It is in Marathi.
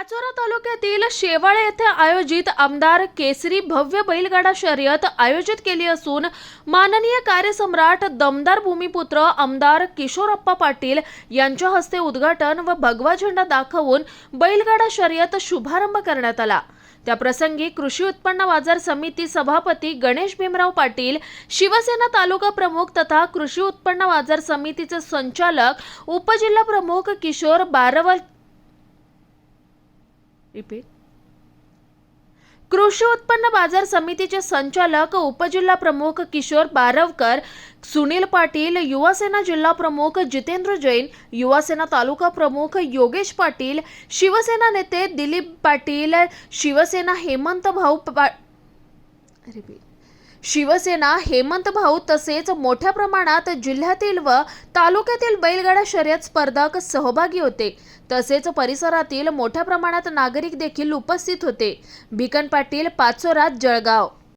पाचोरा तालुक्यातील शेवाळे येथे आयोजित आमदार केसरी भव्य बैलगाडा शर्यत आयोजित केली असून माननीय कार्यसम्राट दमदार भूमिपुत्र आमदार किशोरप्पा पाटील यांच्या हस्ते उद्घाटन व भगवा झेंडा दाखवून बैलगाडा शर्यत शुभारंभ करण्यात आला. त्याप्रसंगी कृषी उत्पन्न बाजार समिती सभापती गणेश भीमराव पाटील शिवसेना तालुका प्रमुख तथा कृषी उत्पन्न बाजार समितीचे संचालक उपजिल्हा प्रमुख किशोर बारवल रिपीट. कृषी उत्पन्न बाजार समितीचे संचालक उपजिल्हा प्रमुख किशोर बारवकर सुनील पाटील युवासेना जिल्हा प्रमुख जितेंद्र जैन युवासेना तालुका प्रमुख योगेश पाटील शिवसेना नेते दिलीप पाटील शिवसेना हेमंत भाऊ पा रिपीट. शिवसेना हेमंत भाऊ तसेच मोठ्या प्रमाणात जिल्ह्यातील व तालुक्यातील बैलगाडा शर्यत स्पर्धक सहभागी होते. तसेच परिसरातील मोठ्या प्रमाणात नागरिक देखील उपस्थित होते. भिकन पाटील पाचोरा जळगाव.